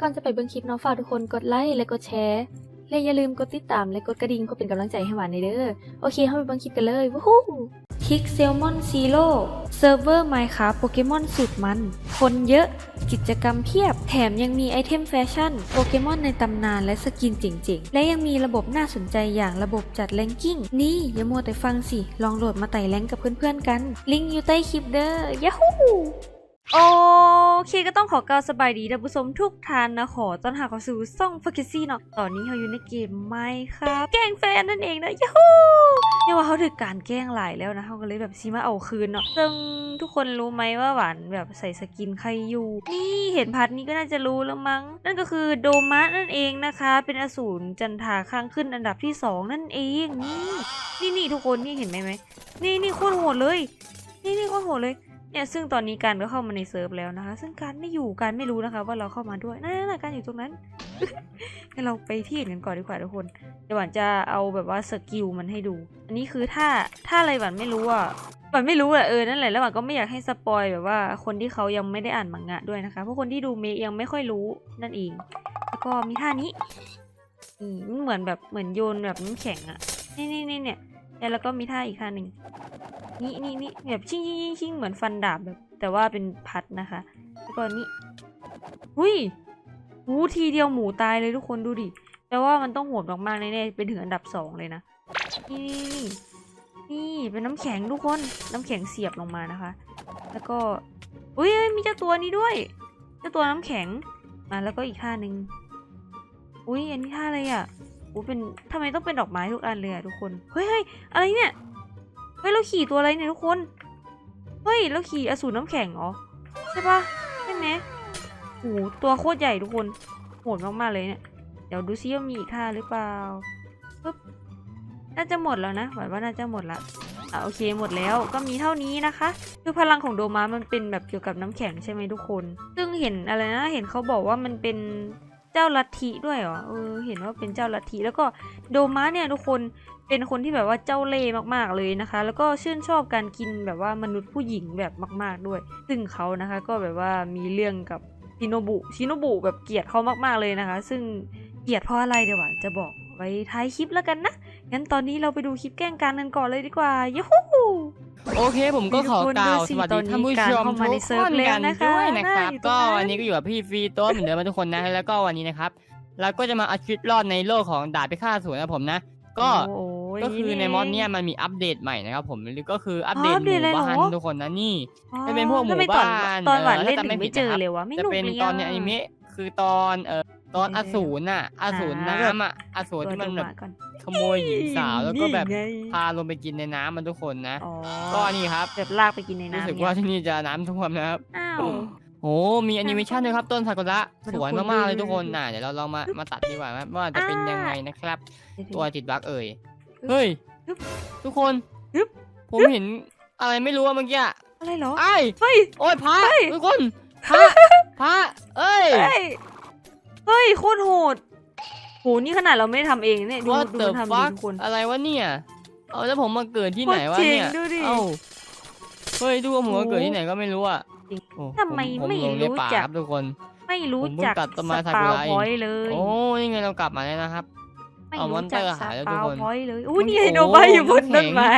ก่อนจะไปเบิ่งคลิปเนาะฝากทุกคนกดไลค์และกดแชร์และอย่าลืมกดติดตามและกดกระดิ่งเพื่อเป็นกำลังใจให้หวานในเด้อโอเคเข้าไปเบิ่งคลิปกันเลยวู้ฮู้คิกเซลมอนซีโร่เซิร์ฟเวอร์ไมค์คาโปเกมอนสุดมัน คนเยอะกิจกรรมเพียบ แถมยังมีไอเทมแฟชั่นโปเกมอนในตำนานและสกินเจ๋งๆ และยังมีระบบน่าสนใจอย่างระบบจัดแรงกิ้ง นี่อย่ามัวแต่ฟังสิ ลองโหลดมาไต่แรงกับเพื่อนๆกัน ลิงก์อยู่ใต้คลิปเด้อยาฮูโอ เคก็ต้องขอกล่าวสบายดีท่านผู้ชมทุกท่านนะขอต้อนรับเข้าสู่ซ่องฟ k กซี่เนาะตอนนี้เราอยู่ในเกมไหมครับ แกล้งแฟนนั่นเองนะยาฮูเนี่ยว่าเขาถึงการแกล้งหลายแล้วนะเขาก็เลยแบบซีมาเอาคืนเนาะซึ่งทุกคนรู้ไหมว่าหวานแบบใส่สกินใครอยู่นี่เห็นพัดนี้ก็น่าจะรู้แล้วมั้ง นั่นก็คือโดมะนั่นเองนะคะ เป็นอสูรจันทาข้างขึ้นอันดับที่สองนั่นเองนี่นี่นี่ทุกคนนี่เห็นไหมไหมนี่นี่โคตรโหดเลย นี่นี่โคตรโหดเลย เนี่ยซึ่งตอนนี้การก็เข้ามาในเซิร์ฟแล้วนะคะ ซึ่งการไม่อยู่การไม่รู้นะคะ ว่าเราเข้ามาด้วยนั่นๆการอยู่ตรงนั้นให้เราไปที่อื่นกันก่อนดีกว่าทุกคนเดี๋ยวหวานจะเอาแบบว่าสกิลมันให้ดู อันนี้คือถ้าถ้าอะไรหวานไม่รู้อะหวานไม่รู้อะเออนั่นแหละแล้วหวานก็ไม่อยากให้สปอยแบบว่าคนที่เขายังไม่ได้อ่านมังงะด้วยนะคะเพราะคนที่ดูเมย์ยังไม่ค่อยรู้นั่นเอง แล้วก็มีท่านี้อืมมันเหมือนแบบเหมือนโยนแบบน้ำแข็งอะนี่นี่นี่เนี่ยแล้วก็มีท่าอีกท่าหนึ่ง นี่นี่นี่แบบชิงชิงชิงชิงเหมือนฟันดาบแบบ แต่ว่าเป็นพัดนะคะ แล้วก็นี่หุยหูทีเดียวหมูตายเลยทุกคนดูดิแปลว่ามันต้องโหดมากๆแน่ๆเป็นถึงอันดับสองเลยนะนี่นี่นี่นี่เป็นน้ำแข็งทุกคนน้ำแข็งเสียบลงมานะคะ แล้วก็อุ้ยมีเจ้าตัวนี้ด้วยเจ้าตัวน้ำแข็งมาแล้วก็อีกท่าหนึ่งอุ้ยอันนี้ท่าอะไรอะอู้เป็นทำไมต้องเป็นดอกไม้ทุกอันเลยอะทุกคนเฮ้ยเฮ้ยอะไรเนี่ย ฮ้ยเราขี่ตัวอะไรเนี่ยทุกคน เฮ้ยเราขี่อสูรน้ำแข็งเหรอใช่ปะใช่ไหมโอ้โหตัวโคตรใหญ่ทุกคนโหดมากๆเลยเนี่ย เดี๋ยวดูซิว่ามีอีกท่าหรือเปล่าปึ๊บน่าจะหมดแล้วนะหวานว่าน่าจะหมดละอะโอเคหมดแล้วก็มีเท่านี้นะคะ คือพลังของโดมามันเป็นแบบเกี่ยวกับน้ำแข็งใช่ไหมทุกคน ซึ่งเห็นอะไรนะเห็นเขาบอกว่ามันเป็น เจ้าลัทธิด้วยเหรอเออเห็นว่าเป็นเจ้าลัทธิแล้วก็โดมาเนี่ยทุกคนเป็นคนที่แบบว่าเจ้าเล่ห์มากๆเลยนะคะ แล้วก็ชื่นชอบการกินแบบว่ามนุษย์ผู้หญิงแบบมาก ๆด้วย ซึ่งเขานะคะก็แบบว่ามีเรื่องกับชิโนบุชิโนบุแบบเกลียดเขามากๆเลยนะคะ ซึ่งเกลียดเพราะอะไรเดี๋ยวหวานจะบอกไว้ท้ายคลิปแล้วกันนะ งั้นตอนนี้เราไปดูคลิปแกล้งกันกันก่อนเลยดีกว่ายูฮูโอเคผมก็ขอกล่าวสวัสดีท่านผู้ชมตอนนี้การเข้ามาในทุกเซิร์คฟนแล้วกันนะคะด้วยนะครับน่าอยู่ตรงก็นั้นวันนี้ก็อยู่กับพี่ฟรีโต้เหมือนเดิมมาทุกคนนะแล้วก็วันนี้นะครับเราก็จะมาเอาชีวิตรอดในโลกของดาบพิฆาตอสูรนะผมนะ ก็โอ้ยก็คือในมอดเนี่ยมันมีอัปเดตใหม่นะครับผมหรือก็คืออัปเดตอ๋ออัปหเดตมู่อะไรเหรอบ้านทุกคนนะนี่อ๋อจะเป็นพวกหมู่ทำไตอนบ้านตอนหวานเออเล่นถ้าถึงจำไม่ไม่ผิดเจอนะครับเลยวะไม่จะหนุกเป็นเลยตอนในอนิเมะคือตอนเอ่อ ตอนอสูรน่ะ อสูรน้ำอะ อสูรที่มันแบบก่อนขโมยหญิงสาวแล้วก็แบบนี่ไงพาลงไปกินในน้ำมันทุกคนนะ อ๋อก็นี่ครับ แบบลากไปกินในรู้น้ำสึกเนี่ยว่าที่นี่จะน้ำท่วมนะครับ อ้าว โอ้มีแอนิเมชันด้วยครับต้นซากุระมาสดูวยคนมากๆดูเลยทุกคนน่ะเดี๋ยวเราลองมามาตัดดีกว่าไหมว่าจะเป็นยังไงนะครับ ตัวติดบั๊กเอ่ยเฮ้ย ฮึบทุกคนฮึบ ผมเห็นอะไรไม่รู้อะเมื่อกี้อะอะไรเหรอไอ้ายเฮ้ย โอ้ยพระเฮ้ย ทุกคนพระพระเอ้ยเฮ้ย เฮ้ยโคตรโหดโหนี่ขนาดเราไม่ได้ทำเองเนี่ยดู What ดู the มันทำดี fuck ทุกคน อะไรวะเนี่ย เอาแล้วผมมาเกิดที่ไหนวะเนี่ย โคตรเจ๋งดูดิเอ้า เฮ้ยดูว่าผมมาเกิดที่ไหนก็ไม่รู้อะจริงโอ้ทำไมผไม่ลงในรู้ป่าจัก ครับทุกคน ไม่รู้ผมเพิ่งจักตัดต้นไม้สซากุปาวระเอง พอยต์เลย โอ้นี่ไงเรากลับมาแล้วนะครับ ไม่เอามอรู้นเตจัอกร์สหายแล้วทุปากวคนพอยต์เลยอุ้ยนี่ไงโอ้โหโดมาอยู่บนน้ำแข็ต้งนไม้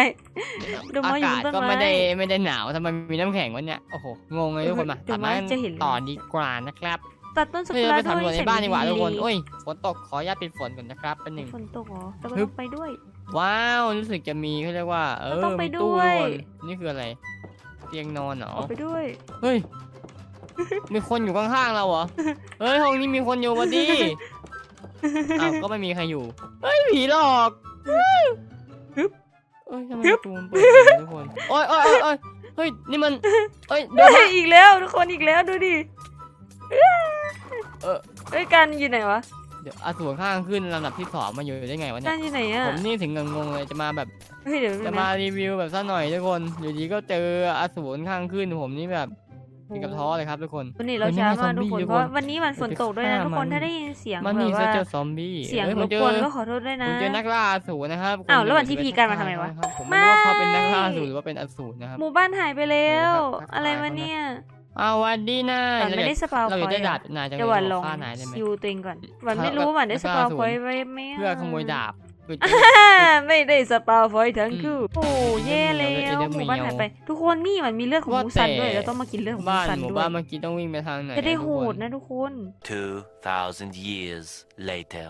โดมาอาอยู่กาบศนต้นก็ไม้ ไม่ได้ไม่ได้หนาวทำไมมีน้ำแข็งวะเนี่ย โอ้โห งงเลยทุกคนมาเดี๋ตัยดวไม้มันจะเห็นต่อดีกว่านะครับ ตัดต้นสเพื่กุอระไปสำรวจในบ้านดีกว่าทุกคนโอ้โอ้ยฝนตกขออนุญาตปิดฝนก่อนนะครับเป็นหนึ่ง ฝนตกเหรอเราก็ฮึต้บ องไปด้วย ว้าวรู้สึกจะมีเขาเรียกว่า เอเราอต้องไปมีตู้ด้วยทุกคนนี่คืออะไร เตียงนอนเหรอออกไปด้วย เฮ้ย มีคนอยู่ข้างๆเราเหรอเฮ้ยห้องนี้มีคนอยู่วะดิอ้าวก็ไม่มีใครอยู่เฮ้ยผีหลอกฮึบ เอ้ยทำไมประตูมันเปิดอย่างนี้ทุกคนโอ้ยโอ้ยโอ้ยโอ้ยเฮ้ยนี่มันเอ้ยเดี๋ยวเฮ้นะยอีกแล้วทุกคนอีกแล้วดูดิ เออเอ้ยการอยู่ไหนวะเดี๋ยวอาสูรข้างขึ้นลำดับที่สองมาอยู่ได้ไงวะเนี่กายรอยู่ไหนอะผมนี่ถึงกับงงเลยจะมาแบบเฮ้ยเดี๋ยวจะนะมารีวิวแบบซะหน่อยทุกคนอยู่ดีก็เจออาสูรข้างขึ้นผมนี่แบบถึงกับท้อเลยครับทุกคน วันนี้เราวันนี้ช้ามีซมาอกมบี้ทุคนทุกเพคนราะวันนี้มันฝนตกด้วยนะไปฆ่าทุกคนมันถ้าได้ยินเสียงมันแบนี่บจะว่าเจอซอมบี้เสียงอ้รผบมเจกวนอก็ขอโทษด้วยนะผมเจอนักล่าอสูรนะครับอ้าวคุณแล้ววันที่พีกันมาทำไมวะครับผมไม่รู้ว่าเขาเป็นนักล่าอสูรหรือว่าเป็นอสูรนะครับหมู่บ้านหายไปแล้วทักทายอะไรเขาวะนะเนี่ย อาวันดีนะหวานไม่ได้สปาวเราพออยยากได้ต์ดาอะบนายจะเดี๋ยวหวานลองฆ่านายได้ไหมคิวตัวเองก่อนหวานครับไม่รู้หวานได้แล้วสก็ปาวศูนย์พอยต์ไว้ไหมะเพื่อขโมยดาบ คือไม่ได้สปาวพอยต์ทั้งอืมคู่โอ้แย่แล้เดี๋ยววเดี๋ยวหมู่บ้านเดี๋ยวหายไป ทุกคนนี่มันมีเลือดของว่ามูซันด้วยแต่เราต้องมากินเลือดของมูบ้านซันหมู่ด้วบ้านยเมื่อกี้ต้องวิ่งไปทางไหนจะได้ทุกโหคดนะทุกคน 2,000 years later.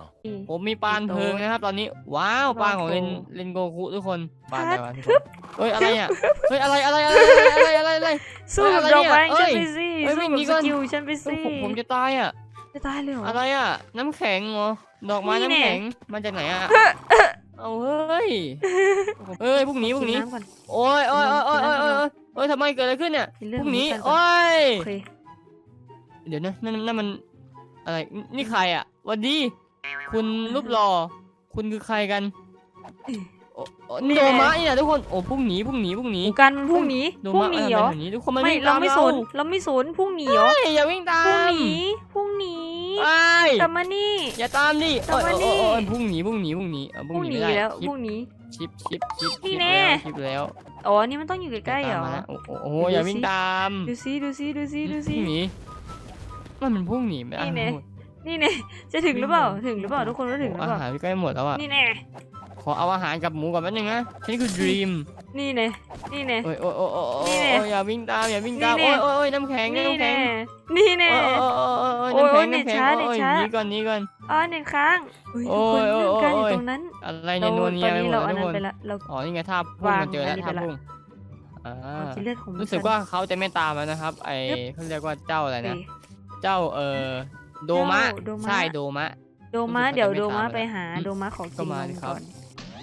ผมมีปานเพลิงนะครับ ตอนนี้ว้าวปานของเลนเลนโกคุทุกคนปานอะไรวะทุกคนเฮ้ยอะไรอะเฮ้ยอะไรอะไรอะไรอะไรอะไรอะไรสู้กับอะไรดอกไม้เนี่ยฉันเอ้ไปยสิเอ้ยสู้วิ่งหนีกับก่สอนกิลฉันไปเฮ้สิยผมผมจะตายอะ จะตายเลยเหรอ อะไรอะ น้ำแข็งเหรอดอกไม้นี่น้ำแน่ แข็งมาจากไหนอะ เอาเฮ้ยเฮ้ยพวกนี้พวกนี้กิำก่อน โอ้ยโอ้ยโอ้ยโอ้ยโอ้ยโอ้ยโอ้ยโอ้ยทำไมเกิดอะไรขึ้นเนี่ยกินเลือดพวกนี้ของมูซัโอ้ยโอเคเดี๋ยวนะนั่นนั่นมันอะไรนี่ใครอะหวันดีคุณรูปหล่อคุณคือใครกันโอ้โอ้นี่โดมะนี่นะทุกคนโอ้พรุ่งนี้พรุ่งนี้พรุ่งนี้หมู่กันมันพรุ่งหนี้โดพรุ่งมะหนี้ทำเหรอแบบนี้ทุกคนมันไม่วิ่งเราตามไม่สเรานเราไม่สนพรุ่งหนี้เหรอเฮ้ยอย่าวิ่งตาพรุ่งมหนี้พรุ่งห นี้ไอ้ยกลับมานี่ อย่าตามดิกลับโอ้ยมาโอ้ยนี่ โอ้ยโอ้ยพรุ่งนี้พรุ่งนี้พรุ่งนี้เออพพรุ่รุ่งงหนี้นี้ไม่ได้แล้วคลิพปรุ่งหนี้ชิปชิปชิปนี่ชิปแน่ แล้วคลิปแล้วอ๋อนี่มันต้องอยู่ใกล้ๆเหรอ ตามมานะโอ้โหโอ้โหดูอย่าสิ วิ่งตามดูซิดูซิดูซิดูพซิรุ่งนี้มันเป็นพรุ่งนี้ไม่นี่แน่เอานี่เนี่ยจะถึงหรือเปล่า ถึงหรือเปล่าทุกคนว่าถึงหรืออาเปล่า หารใกล้หมดแล้วอะนี่แน่ข อเอาอาหารกับหมูก่อนแป๊บนึงนะฉันคือดรีมนี่แน่นี่แน่โอ้ยโอ้ยโอ้ยโอ้ยโอ้ยนี่โอ้แน่ยอย่าวิ่งตามอย่าวิ่งตามนี่โอ้แน่ ยโอ้ยโอ้ยน้ำแข็งนี่น้ำแข็แน่งนี่แน่โอ้ยโอ้ยโอ้ยโอ้ยโอ้ยน้ำแข็งโอ้ยน้ำแข็งเน็ตช้าเน็ตช้าโอ้ยหนีก่อนหนีก่อน อ๋อเน็ตค้างอุ๊ยโอ้ทุกคนยเรื่องการอยู่โอ้ยตรงนั้นอะไรเราเนี่ยนวลตเนีอยนไปนี้หมเราดอัแล้วนทุกคนนั้นไปละเรา อ๋อนี่ไงท่าพุ่งวางมันเจอแล้วอันนี้ท่าไปละ พุ่งอ่าเอากินเลือดของรู้สึกว่าเขาจะไม่ตามแล้วนะครับ ไอเขาเรียกว่าเจ้าอะไรนะเจ้าเออโดมะโดมะ ใช่โดมะ โดมารู้สึกเดี๋ยวเขาจะโดไม่มาตามไปหาอืมโดมาขอก็กินมานมดิครับ ก่อน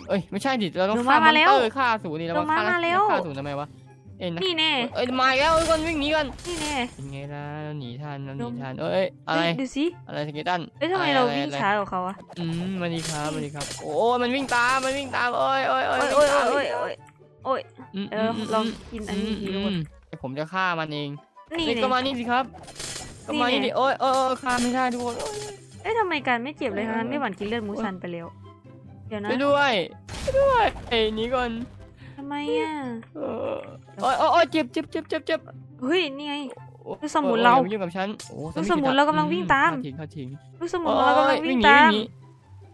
เอ้ยไม่ใช่ดิเราต้องโดฆ่ามะมอมานแล้วเตอร์ฆ่าสูนี่เราโดมะฆ่ามาแล้วฆ่าสูทำไมวะเอ็นนะนี่แน่ เอ้ยมาอีกแล้วทุกคนวิ่งหนีกันนี่แน่ เป็นไงล่ะเราหนีทันเราหโดนีมทันเอ้ยเอ้ยอะไร เฮ้ยดูสิอะไรสเกตันเอ้ยทำไมอะเราอะวิ่งอะไรช้ากว่าเขาอะอืมมาดีครับมาดีครับ โอ้มันวิ่งตามมันวิ่งตามโอ้ยโอ้ยโอ้ยโอ้ยโอ้ยวิ่งตามโอ้ยโอ้ยมเออมลองกินอันนี้ดีอืทุกมคนอืมผมจะฆ่ามันเองนี่เฮ้ยเนี่ยก็มานี่สิครับก็มานี่นี่ดิไงโอ้ยโอ้ยโอ้ยฆ่าไม่ได้ทุกคนโอ้ย เอ้ยทำไมการไม่เจ็บเลยทั้งนั้นไม่หวั่นกินเลือดมูซันไปแล้วเดี๋ยวนะช่วยด้วยช่วยด้วยเอ้ยหนีก่อนทำไมอะเออโอ้ยโอ้ยโอ้ยเจ็บเจ็บเจ็บเจ็บเจ็บเฮ้ยนี่ไงโอ้ยลูกสมุนเราโอ้ยอย่ามายุ่งกับฉันโอ้ลูกสมุนเรากำลังวิ่งตาม อืทิ้งเขาทิ้งลูกสมุนเรากำลังวิ่งตามหนี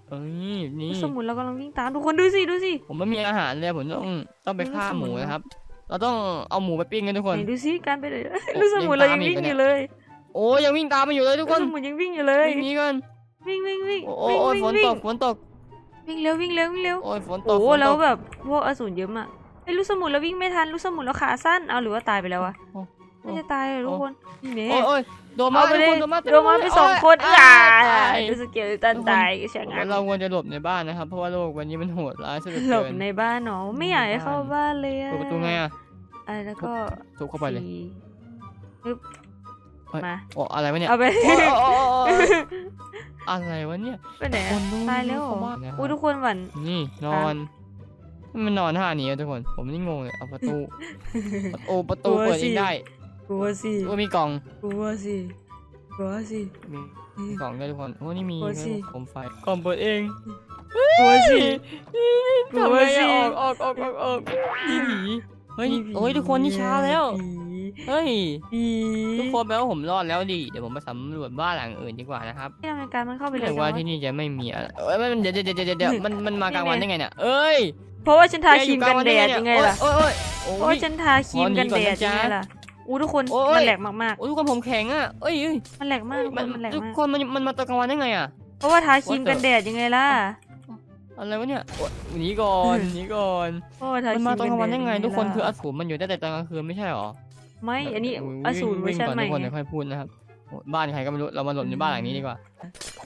เอ้ยลูนี่กสมุนเรากำลังวิ่งตามทุกคนดูสิดูสิผมไม่มีอาหารเลยผมต้องต้องไปฆ่าหมูลูกสมุนนะครับ เราต้องเอาหมูไปปิ้งกันทุกคนไหนดูสิการไปเลยโอ้ลูกสมุนเรายังยังตามอีวิ่กงเหรออเนี่ยยู่เลย โอ้ยยังวิ่งตามมาอยู่เลยทุกลูคกนสมุนยังวิ่งอยู่เลยวิ่งหนีกันวิ่งวิ่งวิ่งโอ้ยโอ้ยฝนวิ่งตกฝนตก วิ่งเร็ววิ่งเร็ววิ่งเร็วโอ้ยฝนตโอ้กโหฝนตแล้วกแบบพวกอสูรเยอะมากไอ้ยลูกสมุนเราวิ่งไม่ทันลูกสมุนเราขาสั้นเอาหรือว่าตายไปแล้วอะโอ้โอ้ ไม่จะตายเลยทุกคนนี่เน่โอ้ยโอ้ยโดนมาเอาไปทุกเลยคนโดนมาโดนมาไปสองคนโอ่าตายดูสเกลตันตายก็ช่างงั้นเราควรจะหลบในบ้านนะครับ เพราะว่าโลกวันนี้มันโหดร้ายสุดหลบเกินในบ้านเนาะไม่อยากให้เข้าบ้านเลยอะเปิดประตูไงอะอะแล้วก็ทุบเข้าไปเลย สี่ปึ๊บเฮ้ย มา โอ้อะไรวะเนี่ยเอาไป โอ้ยโอ้ยโอ้ยโอ้ย อะไรวะเนี่ยไปไหนคอะนนู้นตายแล้วเหรอเข้าบ้านนะครับอุ้ยทุกคนหวั่น นี่นอน มันนอนท่านี้อะทุกคน ผมนี่งงเลยเอาประตู ประตูประตูกลัวเปิดสิเองได้กลัวสิโอ้มีกล่อง กลัวสิกลัวสิมีมีกล่องด้วยทุกคน โอ้นี่มีกลัวสิโคมไฟ กล่องเปิดเองกลัวสิกลัทำวไงสิอะออกออกออกออกออกนี่ผีเฮ้ย โอ้ยทุกคนนี่ช้าแล้ว ผี เฮ้ยผีทุกคนแปลว่าผมรอดแล้วดิเดี๋ยวผมไปสำรวจบ้านหลังอื่นดีกว่านะครับที่ทำการมันเข้าไปไม่เลยแต่ว่าจังวะที่นี่จะไม่มีอะไรเอ้ยมันเดี๋ยวเดี๋ยวเดี๋ยวเดี๋ยวเดี๋ยวมันมันมากลางวันได้ไงเนี่ยเอ้ยเพราะว่าฉันทาแกคอรีมยู่กลากังวันแดได้ดไงยังเนี่ไงยล่ะโอ้ยโอ้ยเพโอ้ราะยว่าฉันทาครีมกันแดดขอหนีก่อนนะจ๊ะยังไงล่ะอู้ทุกคนโอ้ยมันแหลกมากโอ้ยทุกคนผมแข็งอะเอ้ยเอ้ยๆมันแหลกมากทุกคมันนมันแหลกทุกมากคนมันมันมาตอนกลางวันได้ไงอะเพราะว่าทาครีม What the- กันแดดยังไงล่ะอะไรวะเนี่ยโอ๊ยหนีก่อนหนีก่อนเพราะว่าทาคมัรีนมมากันตอนกลางวันแดได้ดไงยังทุกคนคืออล่ะสูรมันอยู่ได้แต่ตอนกลางคืนไม่ใช่หรอ ไม่ อันนี้โยอสูรเวอร์ชันวิ่งใหม่ก่อนทุกคนไงเดี๋ยวค่อยพูดนะครับโอ้ยบ้านใครก็ไม่รู้ เรามาหลบในบ้านหลังนี้ดีกว่า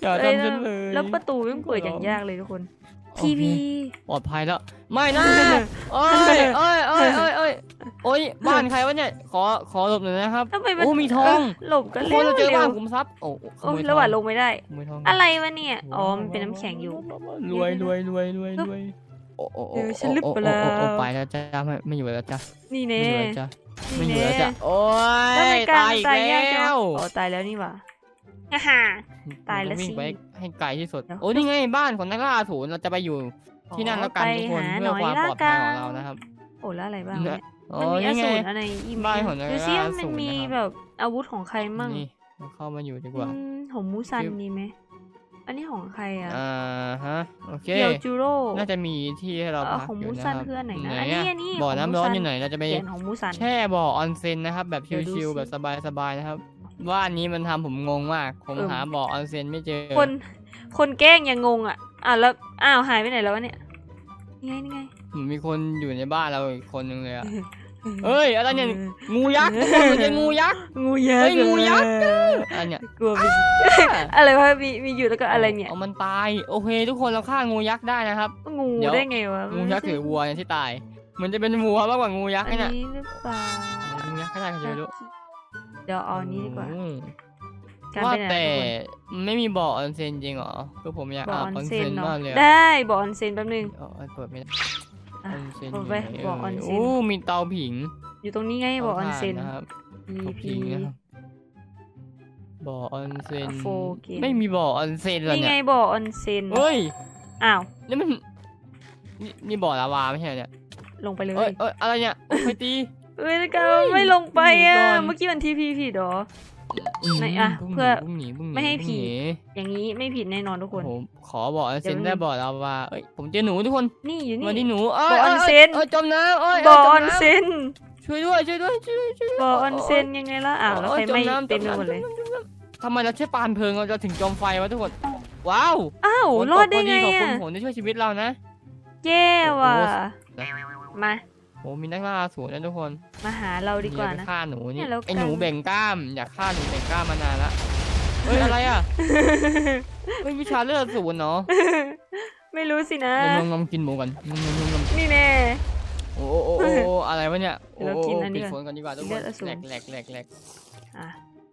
อย่าเอ้ยทำฉันเลยแล้วประตูยังเปิดอย่างยากเลยทุกคนโอเคทีวี ปลอดภัยแล้ว ไม่นะโอ้ยโอ้ยโอ้ยโอ้ยโอ้ยโอ้ย บ้านใครวะเนี่ย ขอ ขอหลบหน่อยนะครับทำไมมันโอ้มีทองเหลบกันทุกคนเร็วเราเจอเร็บ้านวขุมทรัพย์ โอ้ขโอ้โมยทองระหว่างลงไม่ได้ขโมยทองอะไรวะเนี่ย อ๋อ มันเป็นน้ำแข็งอยู่ รวยรวยรวยรวยรวย โอ้โอ้โอ้เดี๋ยวฉันโอ้ลึกโอ้ไปแล้วโอ้โอ้ไปแล้วจ้าไม่ไม่อยู่แล้วจ้านี่ไม่เน่ อยู่แล้วจ้าไม่นี่อยู่เน่แล้วจ้าโอ้แล้วทำไมยการตายอีกตายยากจังแล้วอ๋อตายแล้วนี่หว่าฮ่าฮ่าตายแล้ววิ่งสิไปให้ไกลที่สุดเดี๋ยวโอ้นี่ไงบ้านของนักล่าอสูรเราจะไปอยู่ที่นั่นแล้วกันไปทุกคนหาเพื่อความหน่อยปลอดภัยละของกันเรานะครับโอ้แล้วอะไรบ้างเนี่เนี่ยยอ๋อมันมีอนี่ไง สูรอะไรอีกไหมบ้านของนักดูซิว่าล่าอสูมันรมีนะครับ แบบอาวุธของใครมั่งนี่เราเข้ามาอยู่ดีกว่า อืมของมูซันจึ๊บมีไหม อันนี้ของใครอะอ่าฮะโอเคเกียวจูโร่น่าจะมีที่ให้เราเอ่อพักของอยู่มูนะซัคนรับคืออันไหนนะไหอันนี้อะอันนี้บ่อของน้ำมูร้อนซัอยู่ไหนเราจะไปเขียนของมูซันแช่บ่อออนเซ็นนะครับ แบบเดี๋ยวดูชิลสิๆแบบสบายๆนะครับ ว่านนี้มันทำผมงงมากผมเออหาบ่อออนเซ็นไม่เจอ คนคนแกล้งยังงงอะอะแล้วอ้าวหายไปไหนแล้ววะเนี่ยนี่ไงนี่ไงเหมือนมีคนอยู่ในบ้านเราอีกคนนึงเลยอะ เอ้ยอะไรเนี่ยงูยักษ์เออทุกคนมันเป็นงูยักษ์งูยักษ์เฮ้ยงูยักษ์เอออันเนี้ยกลัวมีอะไรวะมีมีอยู่แล้วก็อะไรเนี่ยเอามันตายโอเค ทุกคนเราฆ่างูยักษ์ได้นะครับ งูเดี๋ยวได้ไงวะงูยักษ์หรือวัวเนี่ยที่ตายเหมือนจะเป็นวัวมากกว่างูยักษ์อันเนี่ยนี้หรือเปล่างูยักษ์ก็ได้ใครจะไปรู้เดี๋ยวเอาอันนี้ดีกว่าอืมการว่าไปไหนแต่ทุกคนมันไม่มีบ่อออนเซ็นจริงเหรอคือผมอยากบ่ออาอบอนออนเซ็เซ็นนเนาะมากเลยอะได้บ่อออนเซ็นแป๊บนึงเออเปิดไม่ได้ อะออนเซ็นเปิดไปยู่หบ่อออนเซ็น โอ้มีเตาผิงอยู่ตรงนี้ไงบ่อออนเซ็น ตาถ่านะครับ EP เตาผิงนะครับบ่อออนเซ็น โฟเกม ไม่มีบ่อออนเซ็นเลยนี่ไงเนี่ยบ่อออนเซ็นเฮ้ย อ้าว นี่มันนี่นี่บ่อลาวาไม่ใช่เหรอเนี่ยลงไปเลยเอ้ยเอ้ยอะไรเนี่ยโอ้ยไปตี เอ้ยแล้วก็ไม่ลงไปอะ หนีก่อน เมื่อกี้มันทีพีผิดเหรอ ไม่อะพุ่งเพื่อพุ่งหนีพุ่งนีไม่ให้พุ่งผีนีอย่างนี้ไม่ผิดแน่นอนทุกคนโอ้โหขอบ่อออนเซ็นเดี๋ยวได้บ่อลาวาเอ้ยผมเจอหนูทุกคนนี่อยู่วันนี่นี้หนูเอ้ยบ่อออนยเซ็นเอ้ยจมน้ำเอ้ยบ่อจอมอนน้ำเซ็นช่วยด้วยช่วยด้วยช่วยด้วยช่วยด้วยบ่อออนเซ็นยังไงล่ะอ้าวแล้วใครโยจไม่น้ำเต็มไปจหมดเลยน้ำจน้ำทำไมเราใช้ปานเพลิงเราจะถึงจมไฟวะทุกคนว้าวอ้าวฝนรตอกดได้ไงพอขอบคุณอะผมที่ช่วยชีวิตเรานะแย่ว่ะโอ้โหมา โอ้มีนักล่าสวนนะทุกคนมาหาเราดีกว่ามีอนะไปฆ่าหนูเนี่นี่ยแล้วไอหนูกันแบ่งกล้าม อยากฆ่าหนูแบ่งกล้ามมานานละเฮ้ยอะไรอะเฮ้ยวิชาเลือดศูนย์เนาะไม่รู้สินะงมงมกินหมูก่อนงมงมงมนี่แน่โอ้โอ้โอ้โอ้โอ้อะไรวะเนี่ยโอ้เราโอ้กินโอ้อันนี้ปิดก่อนฝนก่อนดีกว่าทุกคเลือนดอสูรแหลกแหลกแหลกแหลกอะ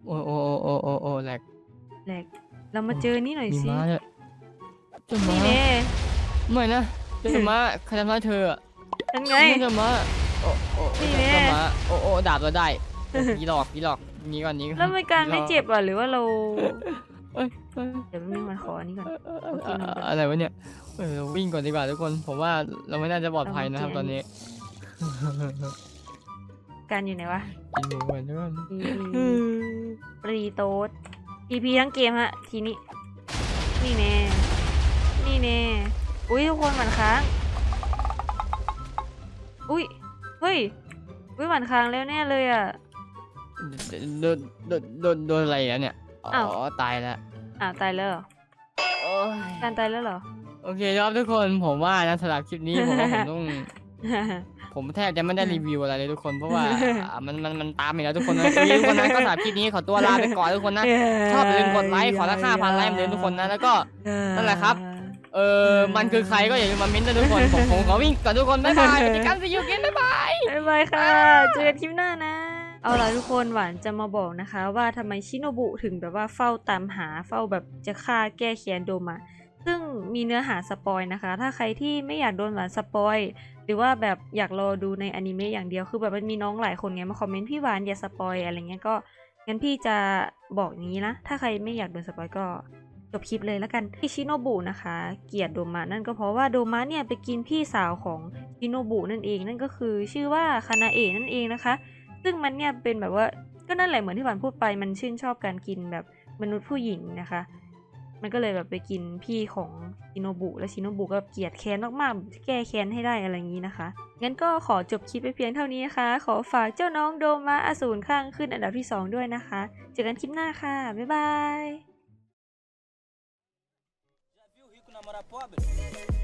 โอ้โอ้โอ้โอ้โอ้โอ้แหลกแหลกเรามาเจอนี่หน่อยมีสิม้าด้วยเจ้าม้านี่แน่ไม่นะเจ้าม้าใครทำร้ายเธออะ นั่นไงเจ้าม้าโอ้โอ้นี่เจ้าแน่ม้าโอ้โอ้ดาบเราได้โอ้ผีหลอกผีหลอกหนี้ก่อนหนี้ก่อนแล้วไม่การไม่เจ็บอะหรือว่าเราเอ้ยเอ้ยเดี๋ยวแป๊บนึงมันขออันนี้ก่อนโอเคหนูก่อนอะไรวะเนี่ยเออเราวิ่งก่อนดีกว่าทุกคนผมว่าเราไม่น่าจะปลอดภัยนะครับเอาตมาอนเก็บนี้การอยู่ไหนวะกินหมูก่อนทุกคนปรีโต๊ด EP ทั้งเกมฮะ ทีนี้ นี่แน่ นี่แน่ อุ้ยทุกคนหมันค้าง อุ้ย เฮ้ยอุ้ยหมันค้างแล้วแน่เลยอะ โดนโดนโดนโดนอะไรอะเนี่ย อ๋อ้าวอตายแล้ว อ้าวตายแล้วเหรอโอ้ยการตายแล้วเหรอ โอเคครับทุกคนผมว่านะสำหรับคลิปนี้ผมว่าผมต้อง ผมแทบจะไม่ได้รีวิวอะไรเลยทุกคนเพราะว่าอ่ามันมันมันตามอีกแล้วทุกคนนะทุกคนนะก็สำหรับคลิปนี้ขอตัวลาไปก่อนทุกคนนะชอบอย่าลืมกดไลค์ขอละห้าพันไลค์เหมือนเดิมทุกคนนะแล้วก็นั่นแหละครับ เออมันคือใครก็อย่าลืมมาเม้นต์ด้วยทุกคนผมผมขอวิ่งก่อนทุกคนบ๊ายบายไปเจอกัน see you again บ๊ายบาย บ๊ายบายค่ะ เจอกันคลิปหน้านะ เอาล่ะทุกคนหวานจะมาบอกนะคะ ว่าทำไมชิโนบุถึงแบบว่าเฝ้าตามหาเฝ้าแบบจะฆ่าแก้แค้นโดมะซึ่งมีเนื้อหาสปอยนะคะ ถ้าใครที่ไม่อยากโดนหวานสปอยหรือว่าแบบอยากรอดูในอนิเมะอย่างเดียวคือแบบมันมีน้องหลายคนไงมาคอมเมนต์พี่หวานอย่าสปอยอะไรเงี้ยก็งั้นพี่จะบอกอย่างนี้นะ ถ้าใครไม่อยากโดนสปอยก็ จบคลิปเลยแล้วกันที่ชิโนบุนะคะ เกลียดโดมะนั่นก็เพราะว่าโดมะเนี่ยไปกินพี่สาวของชิโนบุนั่นเองนั่นก็คือชื่อว่าคานาเอะนั่นเองนะคะ ซึ่งมันเนี่ยเป็นแบบว่าก็นั่นแหละเหมือนที่หวานพูดไปมันชื่นชอบการกินแบบมนุษย์ผู้หญิงนะคะ มันก็เลยแบบไปกินพี่ของชิโนบุแล้วชิโนบุก็เกลียดแค้นมากๆแก้แค้นให้ได้อะไรอย่างนี้นะคะ งั้นก็ขอจบคลิปไปเพียงเท่านี้นะคะ ขอฝากเจ้าน้องโดมะอสูรข้างขึ้นอันดับที่ 2 ด้วยนะคะ เจอกันคลิปหน้าค่ะ บ๊ายบาย namorar pobre?